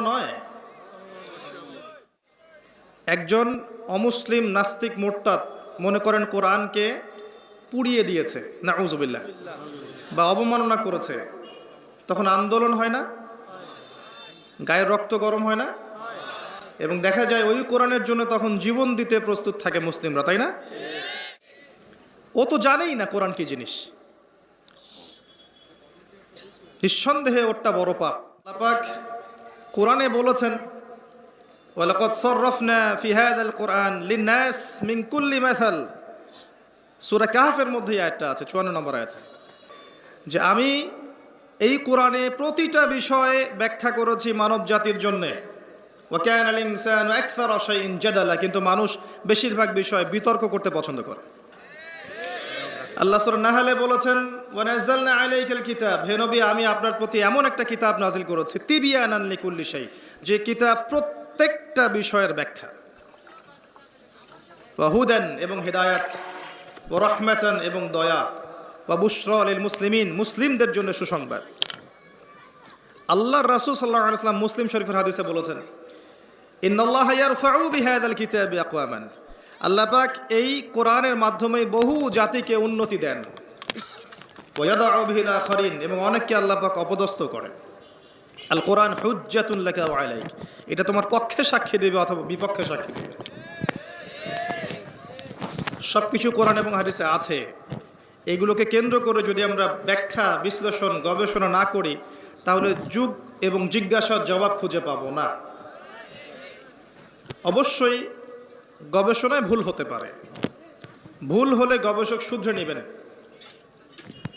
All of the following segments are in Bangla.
নয়। একজন অমুসলিম নাস্তিক মোরতাদ মনে করেন কোরআনকে পুড়িয়ে দিয়েছে, নাউজুবিল্লাহ, বা অবমাননা করেছে। তখন আন্দোলন হয় না? গায়ের রক্ত গরম হয় না? এবং দেখা যায় ওই কোরআনের জন্য তখন জীবন দিতে প্রস্তুত থাকে মুসলিমরা, তাই না? ও তো জানেই না কোরআন কি জিনিস। নিঃসন্দেহে ওরটা বড় পাপ। কোরআনে বলেছেন ফিহাদ কোরআন মধ্যেই আছে, চুয়ান্ন নম্বর যে আমি এই কোরআনে প্রতিটা বিষয়ে ব্যাখ্যা করেছি মানব জাতির জন্যে। কিন্তু মানুষ বেশিরভাগ বিষয়ে বিতর্ক করতে পছন্দ করে। আল্লাহ সূরা নাহলে বলেছেন ওয়ানাজ্জালনা আলাইকাল কিতাব। হে নবী, আমি আপনার প্রতি এমন একটা কিতাব নাজিল করেছি, তিবিয়ানান লিকুল্লি শাই, যে কিতাব প্রত্যেকটা বিষয়ের ব্যাখ্যা। ওয়া হুদান এবং হেদায়াত ও রহমাতান এবং দয়া বা বুশরা লিল মুসলিমিন, মুসলিমদের জন্য সুসংবাদ। আল্লাহর রাসূল সাল্লাল্লাহু আলাইহি ওয়াসাল্লাম মুসলিম শরীফের হাদিসে বলেছেন, ইন্নাল্লাহ ইয়ারফাউ বিহাদাল কিতাবি আকওয়ামান। আল্লাহ পাক এই কোরআনের মাধ্যমে বহু জাতিকে উন্নতি দেন। আখরিন এবং অনেককে আল্লাহ পাক অপদস্থ করেন। আল কোরআন আলাইক। এটা তোমার পক্ষে সাক্ষী দেবে অথবা বিপক্ষে সাক্ষী দেবে। সব কিছু কোরআন এবং হাদিসে আছে। এগুলোকে কেন্দ্র করে যদি আমরা ব্যাখ্যা, বিশ্লেষণ, গবেষণা না করি, তাহলে যুগ এবং জিজ্ঞাসার জবাব খুঁজে পাবো না। অবশ্যই গবেষণায় ভুল হতে পারে। ভুল হলে গবেষক শুধরে নেবেন।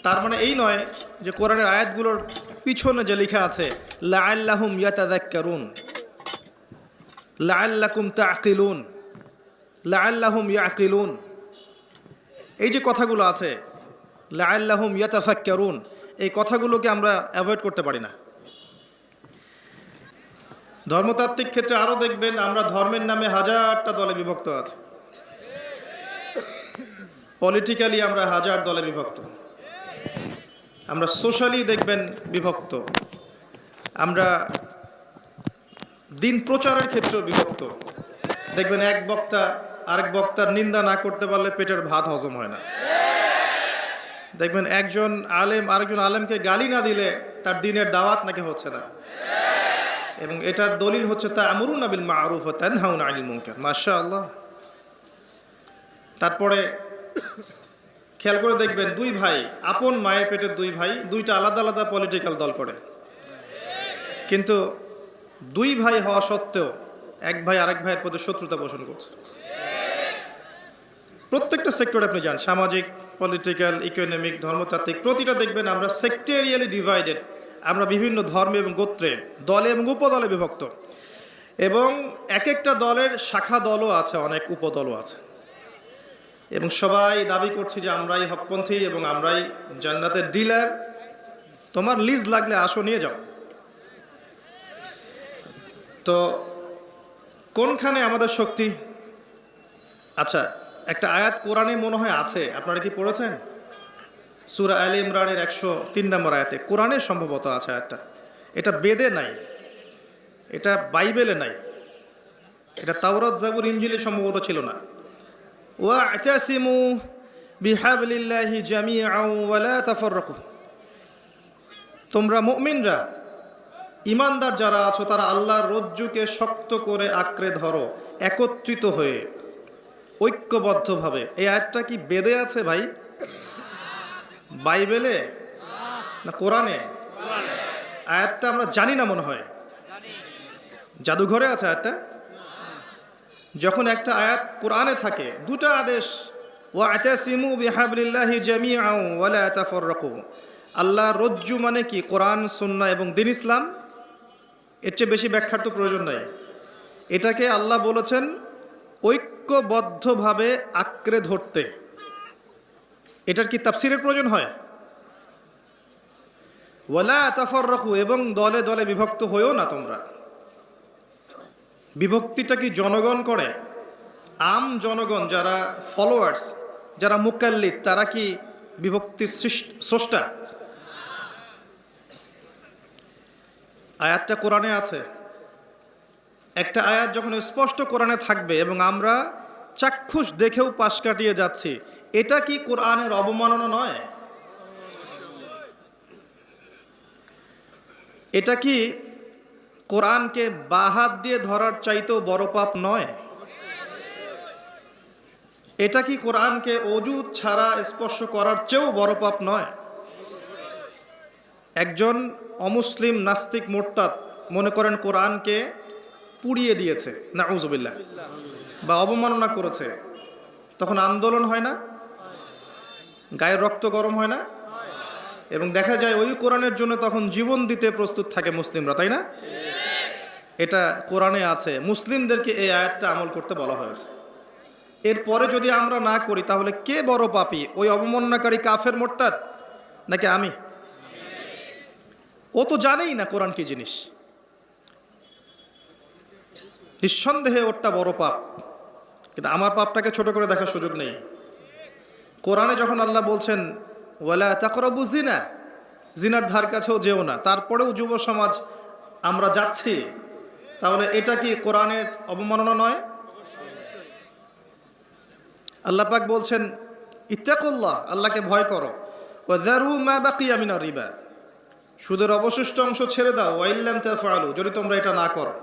তার মানে এই নয় যে কোরআনের আয়াতগুলোর পিছনে যে লেখা আছে, লাআল্লাহুম ইয়াতাযাক্কারুন লাআল্লাকুম তাআকিলুন লাআল্লাহুম ইয়াকিলুন এই যে কথাগুলো আছে, লাআল্লাহুম ইয়াতাফাক্কারুন এই কথাগুলোকে আমরা অ্যাভয়েড করতে পারি না। ধর্মতাত্ত্বিক ক্ষেত্রে আরও দেখবেন আমরা ধর্মের নামে হাজারটা দলে বিভক্ত আছে। পলিটিক্যালি আমরা হাজার দলে বিভক্ত। আমরা সোশ্যালি দেখবেন বিভক্ত। আমরা দিন প্রচারের ক্ষেত্রেও বিভক্ত। দেখবেন এক বক্তা আরেক বক্তার নিন্দা না করতে পারলে পেটের ভাত হজম হয় না। দেখবেন একজন আলেম আরেকজন আলেমকে গালি না দিলে তার দিনের দাওয়াত নাকি হচ্ছে না। এবং এটার দলিল হচ্ছে তা আমরুন আবিল মারুফ ও তানহাউন আনিল মুনকার। মাশা আল্লাহ তারপরে খেয়াল করে দেখবেন দুই ভাই, আপন মায়ের পেটের দুই ভাই, দুইটা আলাদা আলাদা পলিটিক্যাল দল করে। কিন্তু দুই ভাই হওয়া সত্ত্বেও এক ভাই আরেক ভাইয়ের প্রতি শত্রুতা পোষণ করছে। প্রত্যেকটা সেক্টরে আপনি যান, সামাজিক পলিটিক্যাল ইকোনমিক ধর্মতাত্ত্বিক, প্রতিটা দেখবেন আমরা সেক্টেরিয়ালি ডিভাইডেড আমরা বিভিন্ন ধর্মে এবং গোত্রে, দলে এবং উপদলে বিভক্ত। এবং এক একটা দলের শাখা দলও আছে, অনেক উপদলও আছে। এবং সবাই দাবি করছি যে আমরাই হকপন্থী এবং আমরাই জান্নাতের ডিলার তোমার লিজ লাগলে আসো, নিয়ে যাও। তো কোনখানে আমাদের শক্তি? আচ্ছা একটা আয়াত কোরআনে মনে হয় আছে, আপনারা কি পড়েছেন? সুরা আল ইমরানের একশো তিন নম্বর আয়াতে কোরআনে সম্ভবত আছে আয়াতটা। এটা বেদে নাই, এটা বাইবেলে নাই, এটা তাওরাত জাবুর ইঞ্জিলে সম্ভবত ছিল না। ওয়া আচাসিমু বিহাবলিল্লাহি জামিআও ওয়ালা তোমরা মুমিনরা, ইমানদার যারা আছো, তারা আল্লাহর রজ্জুকে শক্ত করে আঁকড়ে ধরো, একত্রিত হয়ে, ঐক্যবদ্ধভাবে। এই আয়াতটা কি বেদে আছে ভাই? বাইবেলে? না কোরআনে? আয়াতটা আমরা জানি না মনে হয়। জাদুঘরে আছে আয়াতটা? যখন একটা আয়াত কোরআনে থাকে, দুটা আদেশ ও আতাসিমু বিহাবলিল্লাহি জামিআও ওয়ালা তাফাররাকু আল্লাহ রজ্জু মানে কি? কোরআন সুন্নাহ এবং দিন ইসলাম? এর চেয়ে বেশি ব্যাখ্যার তো প্রয়োজন নাই। এটাকে আল্লাহ বলেছেন ঐক্যবদ্ধভাবে আঁকড়ে ধরতে। এটার কি তাফসিরের প্রয়োজন হয়? ওলা ওয়ালা তাফাররাকু, এবং দলে দলে বিভক্ত হয়েও না তোমরা। বিভক্তিটা কি জনগণ করে? আম জনগণ যারা ফলোয়ার্স যারা মুকাল্লিদ, তারা কি বিভক্তির স্রষ্টা? আয়াতটা কোরআনে আছে। একটা আয়াত যখন স্পষ্ট কোরআনে থাকবে এবং আমরা চাক্ষুষ দেখেও পাশ কাটিয়ে যাচ্ছি এটা কি কোরআনের অবমাননা নয়? এটা কি কোরআনকে বাহাত দিয়ে ধরার চাইতেও বড় পাপ নয়? এটা কি কোরআনকে অজুদ ছাড়া স্পর্শ করার চেয়েও বড় পাপ নয়? একজন অমুসলিম নাস্তিক মোরতাদ মনে করেন কোরআনকে পুড়িয়ে দিয়েছে না বা অবমাননা করেছে। তখন আন্দোলন হয় না? গায়ের রক্ত গরম হয় না? এবং দেখা যায় ওই কোরআনের জন্য তখন জীবন দিতে প্রস্তুত থাকে মুসলিমরা, তাই না? এটা কোরআনে আছে। মুসলিমদেরকে এই আয়াতটা আমল করতে বলা হয়েছে। এরপরে যদি আমরা না করি, তাহলে কে বড় পাপী? ওই অবমাননাকারী কাফের মোরতাদ নাকি আমি? ও তো জানেই না কোরআন কি জিনিস। নিঃসন্দেহে ওরটা বড় পাপ। কিন্তু আমার পাপটাকে ছোট করে দেখার সুযোগ নেই। কোরআনে যখন আল্লাহ বলছেন, ওয়ালা তাকরবু জিনা জিনার ধার কাছেও যেও না, তারপরেও যুব সমাজ, আমরা যাচ্ছি তাহলে এটা কি কোরআনের অবমাননা নয়? আল্লাহ পাক বলছেন, ইত্তাকুল্লাহ, আল্লাহকে ভয় করো। ও দারু মা বাকি আমিনা রিবা সুদের অবশিষ্ট অংশ ছেড়ে দাও ওয়াইল্লাম তাফআলু যদি তোমরা এটা না করো।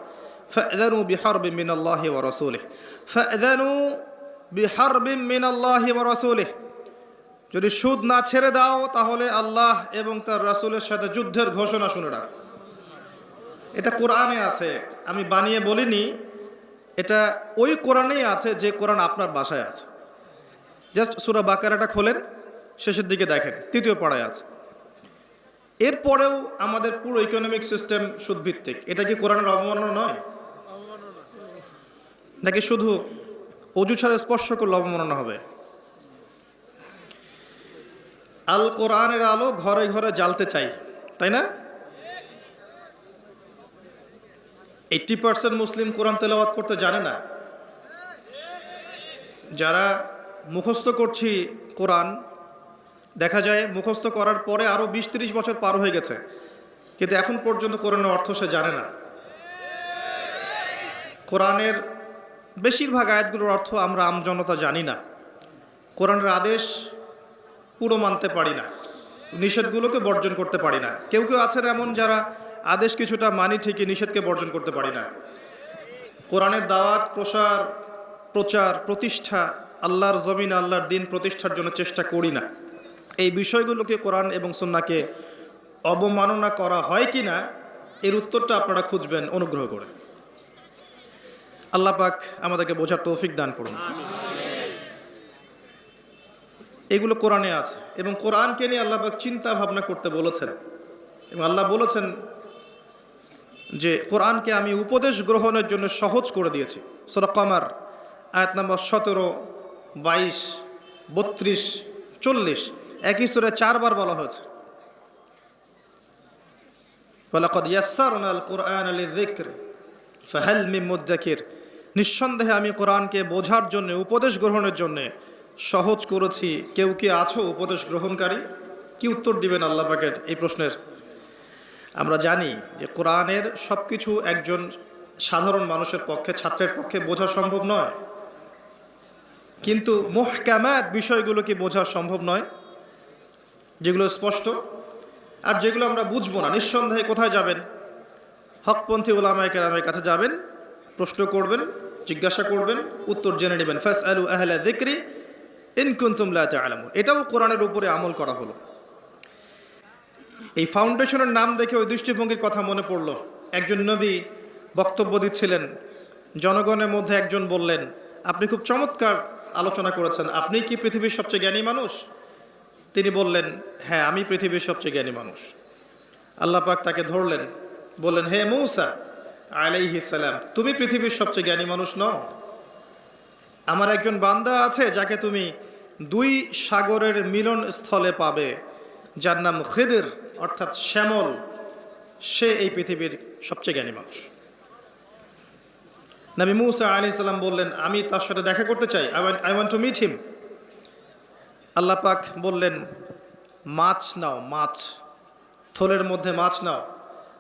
ফা'যানু বিহারবিন মিনাল্লাহি ওয়া রাসূলিহি ফা'যানু বিহারবিন মিনাল্লাহি ওয়া রাসূলিহি যদি সুদ না ছেড়ে দাও, তাহলে আল্লাহ এবং তার রাসূলের সাথে যুদ্ধের ঘোষণা শুনে রাখ। এটা কোরআনে আছে, আমি বানিয়ে বলিনি, এটা ওই কোরআনেই আছে, যে কোরআন আপনার বাসায় আছে। জাস্ট সুরা বাকারাটা খোলেন, শেষের দিকে দেখেন, তৃতীয় পড়ায় আছে। এরপরেও আমাদের পুরো ইকোনমিক সিস্টেম সুদভিত্তিক। এটা কি কোরআনের অবমাননা নয়? নাকি শুধু অজু ছাড়া স্পর্শ করলে অবমাননা হবে? আল কোরআনের আলো ঘরে ঘরে জ্বালতে চাই, তাই না? এইট্টি পার্সেন্ট মুসলিম কোরআন তেলাওয়াত করতে জানে না। যারা মুখস্থ করছি কোরআন, দেখা যায় মুখস্থ করার পরে আরও বিশ তিরিশ বছর পার হয়ে গেছে, কিন্তু এখন পর্যন্ত কোরআনের অর্থ সে জানে না। কোরআনের বেশিরভাগ আয়াতগুলোর অর্থ আমরা আমজনতা জানি না। কোরআনের আদেশ পুরো মানতে পারি না। নিষেধগুলোকে বর্জন করতে পারি না। কেউ কেউ আছেন এমন যারা আদেশ কিছুটা মানি ঠিকই নিষেধকে বর্জন করতে পারি না। কোরআনের দাওয়াত, প্রসার, প্রচার, প্রতিষ্ঠা, আল্লাহর জমিন, আল্লাহর দিন প্রতিষ্ঠার জন্য চেষ্টা করি না। এই বিষয়গুলোকে কোরআন এবং সন্নাকে অবমাননা করা হয় কি না, এর উত্তরটা আপনারা খুঁজবেন অনুগ্রহ করে। আল্লাহ পাক আমাদেরকে বোঝার তৌফিক দান করুন। এগুলো কোরআনে আছে এবং কোরআনকে নিয়ে আল্লাহ চিন্তা ভাবনা করতে বলেছেন। এবং আল্লাহ বলেছেন যে, কোরআনকে আমি উপদেশ গ্রহণের জন্য সহজ করে দিয়েছি। সোরকামার আয়াত নম্বর সতেরো, বাইশ, বত্রিশ, চল্লিশ, একই সুরে চারবার বলা হয়েছে। ওয়ালাকাদ ইয়াসসারনা আল কুরআন লিযিকর, ফাহাল মিন মুদ্দাকির নিঃসন্দেহে আমি কোরআনকে বোঝার জন্য, উপদেশ গ্রহণের জন্য সহজ করেছি। কেউ কি আছো উপদেশ গ্রহণকারী? কি উত্তর দিবেন আল্লাহ পাকের এই প্রশ্নের? আমরা জানি যে কোরআনের সব কিছু একজন সাধারণ মানুষের পক্ষে, ছাত্রের পক্ষে বোঝা সম্ভব নয়। কিন্তু মোহকামাত বিষয়গুলো কি বোঝা সম্ভব নয়? যেগুলো স্পষ্ট। আর যেগুলো আমরা বুঝব না, নিঃসন্দেহে কোথায় যাবেন? হকপন্থী ওলামায় কেরামের কাছে যাবেন, প্রশ্ন করবেন, জিজ্ঞাসা করবেন, উত্তর জেনে নেবেন। ফাস আলু আহলা দিক্রি এটাও কোরআনের উপরে আমল করা হলো। এই ফাউন্ডেশনের নাম দেখে ওই দৃষ্টিভঙ্গির কথা মনে পড়ল। একজন নবী বক্তব্য দিচ্ছিলেন। জনগণের মধ্যে একজন বললেন, আপনি খুব চমৎকার আলোচনা করেছেন। আপনি কি পৃথিবীর সবচেয়ে জ্ঞানী মানুষ? তিনি বললেন হ্যাঁ আমি পৃথিবীর সবচেয়ে জ্ঞানী মানুষ। আল্লাহ পাক তাকে ধরলেন, বললেন, হে মৌসা আলাইহিসাল্লাম তুমি পৃথিবীর সবচেয়ে জ্ঞানী মানুষ নও? আমার একজন বান্দা আছে যাকে তুমি দুই সাগরের মিলন স্থলে পাবে, যার নাম খেদের, অর্থাৎ শ্যামল। সে এই পৃথিবীর সবচেয়ে জ্ঞানী মানুষ। নবী মুসা আলি সাল্লাম বললেন, আমি তার সাথে দেখা করতে চাই। I want to meet him আল্লাহ পাক বললেন, মাছ নাও, মাছ। থলের মধ্যে মাছ নাও।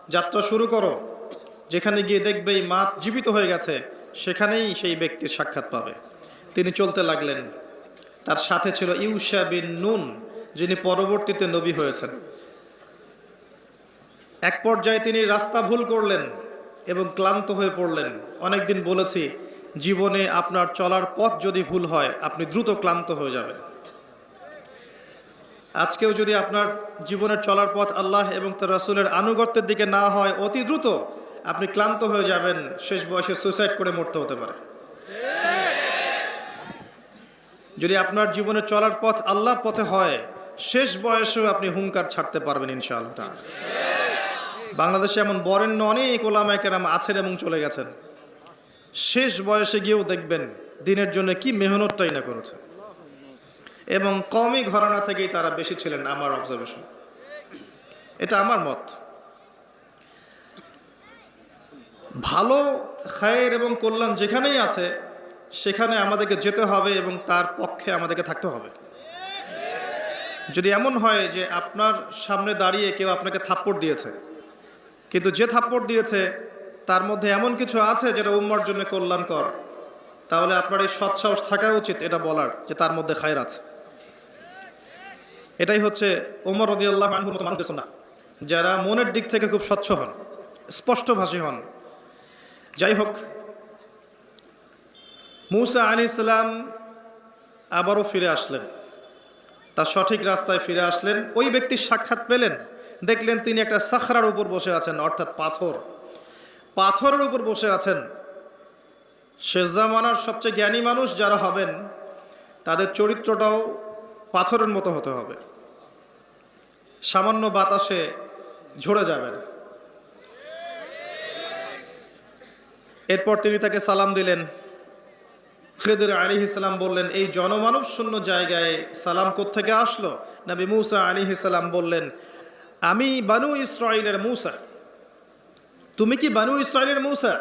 যাত্রা শুরু করো। যেখানে গিয়ে দেখবে এই মাছ জীবিত হয়ে গেছে, সেখানেই সেই ব্যক্তির সাক্ষাৎ পাবে। তিনি চলতে লাগলেন। তার সাথে ছিল ইউসা বিন নুন, যিনি পরবর্তীতে নবী হয়েছেন। এক পর্যায়ে তিনি রাস্তা ভুল করলেন এবং ক্লান্ত হয়ে পড়লেন। অনেকদিন বলেছি, জীবনে আপনার চলার পথ যদি ভুল হয়, আপনি দ্রুত ক্লান্ত হয়ে যাবেন। আজকেও যদি আপনার জীবনের চলার পথ আল্লাহ এবং তার রাসুলের আনুগত্যের দিকে না হয়, অতি দ্রুত আপনি ক্লান্ত হয়ে যাবেন। শেষ বয়সে সুইসাইড করে মরতে হতে পারে। যদি আপনার জীবনে চলার পথ আল্লাহর পথে হয়, শেষ বয়সেও আপনি হুঙ্কার ছাড়তে পারবেন ইনশাআল্লাহ বাংলাদেশে এমন বরেণ্য অনেক ওলামায় কেরাম আছেন এবং চলে গেছেন। শেষ বয়সে গিয়েও দেখবেন দিনের জন্য কি মেহনতটাই না করেছে। এবং কমই ঘরানা থেকেই তারা বেশি ছিলেন আমার অবজারভেশন এটা আমার মত। ভালো, খায়ের এবং কল্যাণ যেখানেই আছে সেখানে আমাদেরকে যেতে হবে এবং তার পক্ষে আমাদেরকে থাকতে হবে। যদি এমন হয় যে আপনার সামনে দাঁড়িয়ে কেউ আপনাকে থাপ্পড় দিয়েছে, কিন্তু যে থাপ্পড় দিয়েছে, তার মধ্যে এমন কিছু আছে যেটা উম্মার জন্য কল্যাণকর, তাহলে আপনার এই সৎসাহস থাকা উচিত এটা বলার যে তার মধ্যে খায়ের আছে। এটাই হচ্ছে ওমর রদিয়াল্লাহ মানুষদের না যারা মনের দিক থেকে খুব স্বচ্ছ হন, স্পষ্টভাষী হন। যাই হোক মুসা আলী ইসলাম আবারও ফিরে আসলেন। তার সঠিক রাস্তায় ফিরে আসলেন। ওই ব্যক্তির সাক্ষাৎ পেলেন। দেখলেন তিনি একটা সাখরার উপর বসে আছেন, অর্থাৎ পাথর। পাথরের উপর বসে আছেন। শেষ জামানার সবচেয়ে জ্ঞানী মানুষ যারা হবেন, তাদের চরিত্রটাও পাথরের মতো হতে হবে। সামান্য বাতাসে ঝরে যাবে না। এরপর তিনি তাকে সালাম দিলেন খেদের আলী ইসলাম বললেন, এই জনমানব শূন্য জায়গায় সালাম থেকে আসলো? নবী মুসা আলী ইসলাম বললেন, আমি বানু ইসরায়েলের মুসা। তুমি কি বানু ইসরায়েলের মুসা?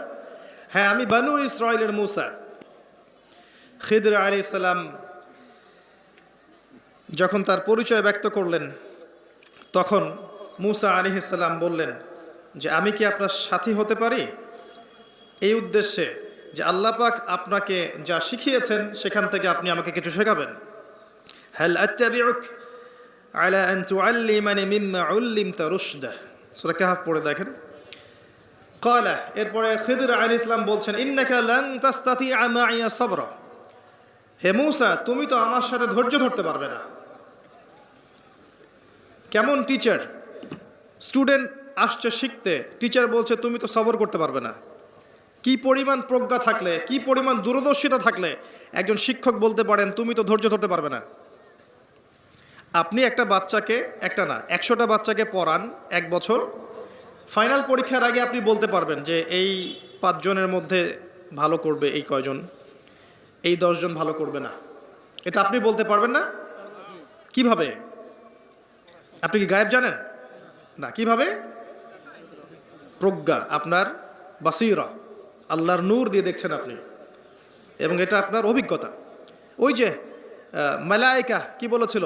হ্যাঁ আমি বানু ইসরায়েলের মুসা। খিদর আলী ইসলাম যখন তার পরিচয় ব্যক্ত করলেন, তখন মুসা আলী ইসলাম বললেন যে, আমি কি আপনার সাথী হতে পারি? এই উদ্দেশ্যে যে আল্লাহ পাক আপনাকে যা শিখিয়েছেন, সেখান থেকে আপনি আমাকে কিছু শেখাবেন। হ্যাল আত্তাবিউক আলা আন তুআল্লিমানি মিম্মা উল্লিমতা রুশদা। সূরা কাহফ পড়ে দেখেন। ক্বালা, এরপরে খিদর আলী ইসলাম বলছেন, ইন্নাকা লান তাস্তাতিআ মাইয়া সাবরা। হে মূসা, তুমি তো আমার সাথে ধৈর্য ধরতে পারবে না। কেমন টিচার? স্টুডেন্ট আসছে শিখতে, টিচার বলছে, তুমি তো সবর করতে পারবে না। কি পরিমাণ প্রজ্ঞা থাকলে, কি পরিমাণ দূরদর্শিতা থাকলে একজন শিক্ষক বলতে পারেন, তুমি তো ধৈর্য ধরতে পারবে না। আপনি একটা বাচ্চাকে, একটা না, একশোটা বাচ্চাকে পড়ান এক বছর। ফাইনাল পরীক্ষার আগে আপনি বলতে পারবেন যে, এই পাঁচজনের মধ্যে ভালো করবে এই কয়জন? এই দশজন ভালো করবে না। এটা আপনি বলতে পারবেন না? কীভাবে? আপনি কি গায়েব জানেন? না, কীভাবে? প্রজ্ঞা, আপনার বাসিরা। আল্লাহর নূর দিয়ে দেখছেন আপনি। এবং এটা আপনার অভিজ্ঞতা। ওই যে মালাইকা কি বলেছিল?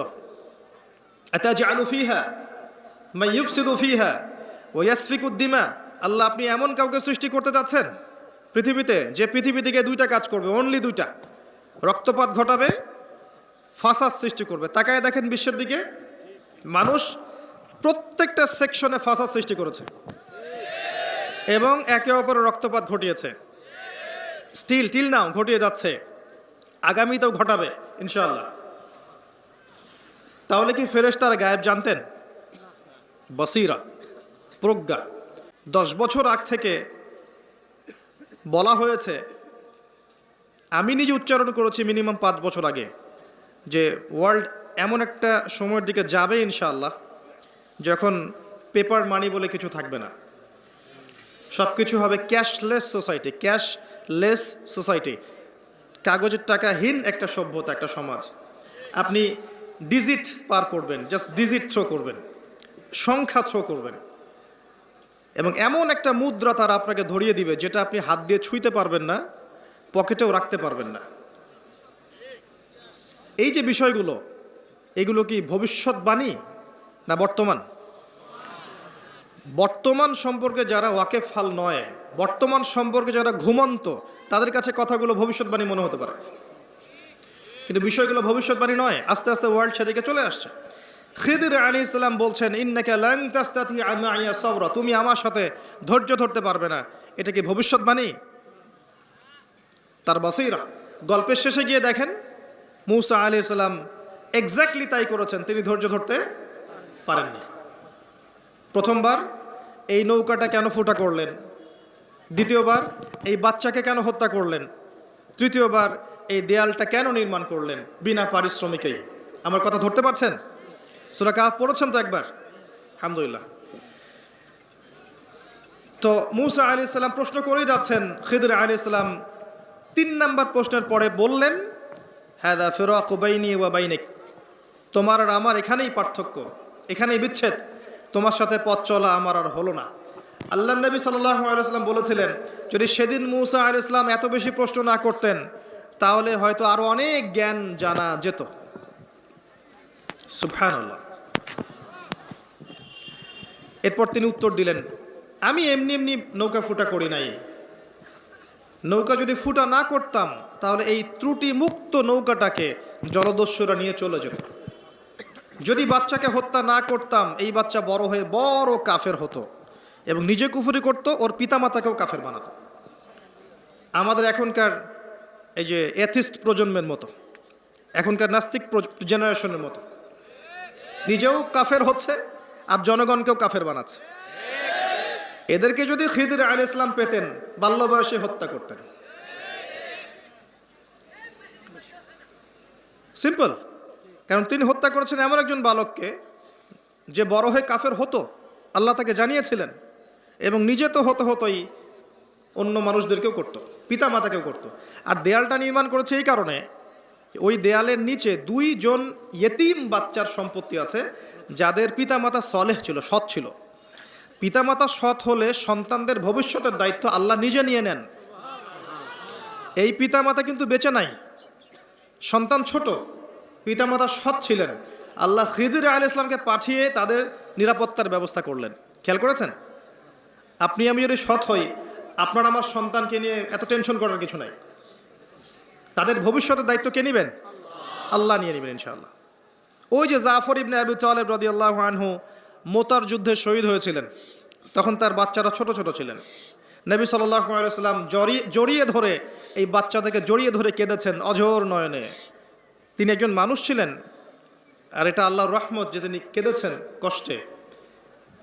আল্লাহ, আপনি এমন কাউকে সৃষ্টি করতে যাচ্ছেন পৃথিবীতে, যে পৃথিবী থেকে দুইটা কাজ করবে অনলি দুইটা। রক্তপাত ঘটাবে, ফাসাদ সৃষ্টি করবে। তাকায় দেখেন বিশ্বের দিকে, মানুষ প্রত্যেকটা সেকশনে ফাসাদ সৃষ্টি করেছে। এবং একে অপরের রক্তপাত ঘটিয়েছে। স্টিল টিল নাও ঘটিয়ে যাচ্ছে। আগামীতেও ঘটাবে ইনশাল্লাহ তাহলে কি ফেরেশতারা গায়েব জানতেন? বসিরা, প্রজ্ঞা। দশ বছর আগ থেকে বলা হয়েছে, আমি নিজে উচ্চারণ করেছি মিনিমাম পাঁচ বছর আগে, যে ওয়ার্ল্ড এমন একটা সময়ের দিকে যাবে, ইনশাআল্লাহ, যখন পেপার মানি বলে কিছু থাকবে না। সব কিছু হবে ক্যাশলেস সোসাইটি ক্যাশলেস সোসাইটি। কাগজের টাকাহীন একটা সভ্যতা, একটা সমাজ। আপনি ডিজিট পার করবেন জাস্ট ডিজিট থ্রো করবেন, সংখ্যা থ্রো করবেন। এবং এমন একটা মুদ্রা তারা আপনাকে ধরিয়ে দিবে, যেটা আপনি হাত দিয়ে ছুঁইতে পারবেন না, পকেটেও রাখতে পারবেন না। এই যে বিষয়গুলো, এগুলো কি ভবিষ্যৎবাণী না বর্তমান? বর্তমান সম্পর্কে যারা ওয়াকেফ হাল নয়, বর্তমান সম্পর্কে যারা ঘুমন্ত, তাদের কাছে কথাগুলো ভবিষ্যৎবাণী মনে হতে পারে। কিন্তু বিষয়গুলো ভবিষ্যৎবাণী নয়, আস্তে আস্তে ওয়ার্ল্ড সেদিকে চলে আসছে। খিদির আলী ইসলাম বলছেন, ইন্নাকে সবরা, তুমি আমার সাথে ধৈর্য ধরতে পারবে না। এটা কি ভবিষ্যৎবাণী? তার বাসিরা, গল্পের শেষে গিয়ে দেখেন, মুসা আলী ইসলাম এক্স্যাক্টলি তাই করেছেন, তিনি ধৈর্য ধরতে পারেননি। প্রথমবার এই নৌকাটা কেন ফুটা করলেন? দ্বিতীয়বার এই বাচ্চাকে কেন হত্যা করলেন? তৃতীয়বার এই দেয়ালটা কেন নির্মাণ করলেন বিনা পারিশ্রমিকেই? আমার কথা ধরতে পারছেন? সুরা কাহ পড়েছেন তো একবার? আলহামদুলিল্লাহ। তো মুসা আলি সাল্লাম প্রশ্ন করেই যাচ্ছেন, খিদর আলি সাল্লাম তিন নাম্বার প্রশ্নের পরে বললেন হ্যাঁ ওয়া বাইনিক। তোমার আর আমার এখানেই পার্থক্য, এখানেই বিচ্ছেদ। তোমার সাথে পথ চলা আমার আর হলো না। আল্লাহ নবী সাল্লাহ আলাইসলাম বলেছিলেন, যদি সেদিন মুসা আল ইসলাম এত বেশি প্রশ্ন না করতেন, তাহলে হয়তো আরও অনেক জ্ঞান জানা যেত। সুবহানাল্লাহ। এরপর তিনি উত্তর দিলেন, আমি এমনি এমনি নৌকা ফুটা করি নাই। নৌকা যদি ফুটা না করতাম, তাহলে এই ত্রুটি মুক্ত নৌকাটাকে জলদস্যুরা নিয়ে চলে যেত। যদি বাচ্চাকে হত্যা না করতাম, এই বাচ্চা বড় হয়ে বড় কাফের হতো এবং নিজে কুফুরি করতো, ওর পিতামাতাকেও কাফের বানাতো। আমাদের এখনকার এই যে এথিস্ট প্রজন্মের মতো, এখনকার নাস্তিক জেনারেশনের মতো, নিজেও কাফের হচ্ছে আর জনগণকেও কাফের বানাচ্ছে। এদেরকে যদি খিদির আল ইসলাম পেতেন, বাল্য বয়সে হত্যা করতেন। সিম্পল কারণ তিনি হত্যা করেছেন এমন একজন বালককে যে বড় হয়ে কাফের হতো। আল্লাহ তাকে জানিয়েছিলেন এবং নিজে তো হতো হতোই অন্য মানুষদেরকেও করতো পিতা মাতাকেও করতো। আর দেয়ালটা নির্মাণ করেছে এই কারণে ওই দেয়ালের নিচে দুইজন ইয়েতিম বাচ্চার সম্পত্তি আছে, যাদের পিতামাতা সলেহ ছিল, সৎ ছিল। পিতামাতা সৎ হলে সন্তানদের ভবিষ্যতের দায়িত্ব আল্লাহ নিজে নিয়ে নেন। এই পিতামাতা কিন্তু বেঁচে নাই। সন্তান ছোট পিতামাতা সৎ ছিলেন। আল্লাহ খিদির আল ইসলামকে পাঠিয়ে তাদের নিরাপত্তার ব্যবস্থা করলেন। খেয়াল করেছেন? আপনি, আমি যদি সৎ হই, আপনার আমার সন্তানকে নিয়ে এত টেনশন করার কিছু নাই। তাদের ভবিষ্যতের দায়িত্ব কে নেবেন? আল্লাহ নিয়ে নেবেন ইনশাআল্লাহ। ওই যে জাফর ইবনে আবু তালেব রদি আল্লাহ আনহু মোতার যুদ্ধে শহীদ হয়েছিলেন। তখন তার বাচ্চারা ছোট ছোট ছিলেন। নবী সাল্লাহ সাল্লাম জড়িয়ে জড়িয়ে ধরে, এই বাচ্চাদেরকে জড়িয়ে ধরে কেঁদেছেন অঝোর নয়নে। তিনি একজন মানুষ ছিলেন, আর এটা আল্লাহর রহমত যে তিনি কেঁদেছেন কষ্টে।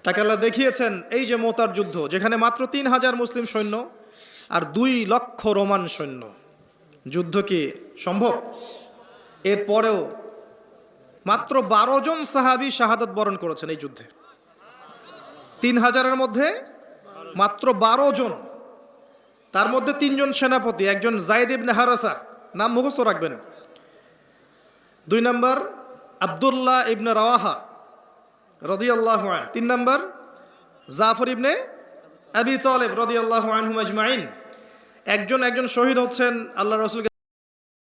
তাকে আল্লাহ দেখিয়েছেন, এই যে মোতার যুদ্ধ, যেখানে মাত্র তিন হাজার মুসলিম সৈন্য আর দুই লক্ষ রোমান সৈন্য, যুদ্ধ কি সম্ভব? এরপরেও মাত্র বারো জন সাহাবি শাহাদত বরণ করেছেন এই যুদ্ধে। তিন হাজারের মধ্যে মাত্র বারো জন, তার মধ্যে তিনজন সেনাপতি, একজন জায়দ ইবনে হারাসা, নাম মুখস্থ রাখবেন। দুই নম্বর, আবদুল্লাহ ইবনে রাওয়াহা রদিয়াল্লাহ তিন নম্বর, জাফর ইবনে আবি তালেব রদিয়াল্লাহ আনহুম আজমাইন। একজন একজন শহীদ হচ্ছেন আল্লাহ রসুলকে